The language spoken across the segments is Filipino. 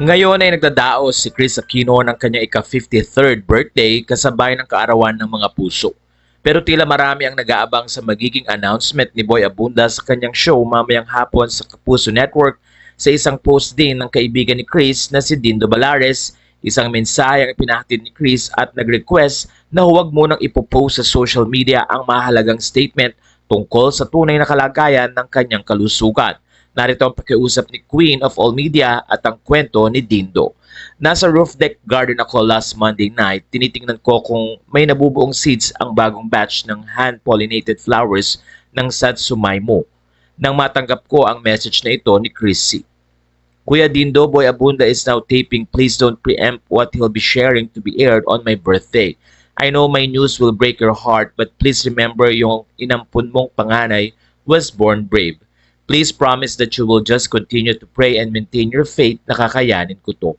Ngayon ay nagdadaos si Chris Aquino ng kanyang ika-53rd birthday kasabay ng kaarawan ng mga puso. Pero tila marami ang nag-aabang sa magiging announcement ni Boy Abunda sa kanyang show mamayang hapon sa Kapuso Network sa isang post din ng kaibigan ni Chris na si Dindo Balares, isang mensahe ang ipinahatid ni Chris at nag-request na huwag munang ipopost sa social media ang mahalagang statement tungkol sa tunay na kalagayan ng kanyang kalusugan. Narito ang pakiusap ni Queen of All Media at ang kwento ni Dindo. Nasa roof deck garden ako last Monday night. Tinitingnan ko kung may nabubuong seeds ang bagong batch ng hand-pollinated flowers ng Satsumai mo. Nang matanggap ko ang message na ito ni Chrissy. Kuya Dindo, Boy Abunda is now taping Please Don't Preempt what he'll be sharing to be aired on my birthday. I know my news will break your heart but please remember yung inampun mong panganay was born brave. Please promise that you will just continue to pray and maintain your faith na kakayanin ko to.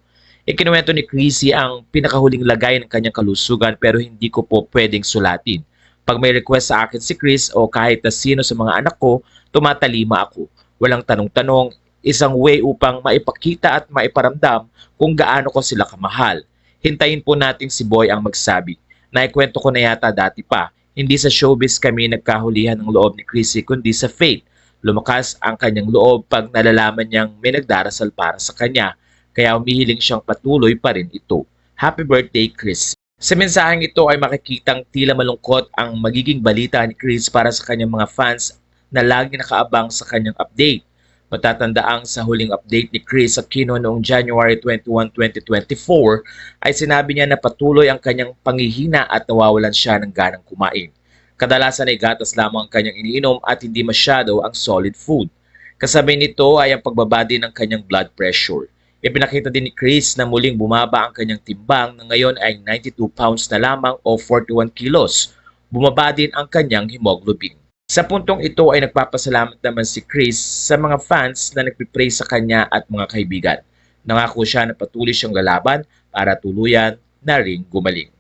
Ikinuwento ni Chrissy ang pinakahuling lagay ng kanyang kalusugan pero hindi ko po pwedeng sulatin. Pag may request sa akin si Chris o kahit na sino sa mga anak ko, tumatalima ako. Walang tanong-tanong, isang way upang maipakita at maiparamdam kung gaano ko sila kamahal. Hintayin po nating si Boy ang magsabi. Naikwento ko na yata dati pa, hindi sa showbiz kami nagkahulihan ng loob ni Chrissy kundi sa faith. Lumakas ang kanyang loob pag nalalaman niyang may nagdarasal para sa kanya, kaya umihiling siyang patuloy pa rin ito. Happy birthday, Chris! Sa mensaheng ito ay makikitang tila malungkot ang magiging balita ni Chris para sa kanyang mga fans na lagi nakaabang sa kanyang update. Matatandaang sa huling update ni Chris Aquino noong January 21, 2024 ay sinabi niya na patuloy ang kanyang pangihina at nawawalan siya ng ganang kumain. Kadalasan ay gatas lamang ang kanyang iniinom at hindi masyado ang solid food. Kasabay nito ay ang pagbaba din ng kanyang blood pressure. Ipinakita din ni Chris na muling bumaba ang kanyang timbang na ngayon ay 92 pounds na lamang o 41 kilos. Bumaba din ang kanyang hemoglobin. Sa puntong ito ay nagpapasalamat naman si Chris sa mga fans na nagpipray sa kanya at mga kaibigan. Nangako siya na patuloy siyang lalaban para tuluyan na ring gumaling.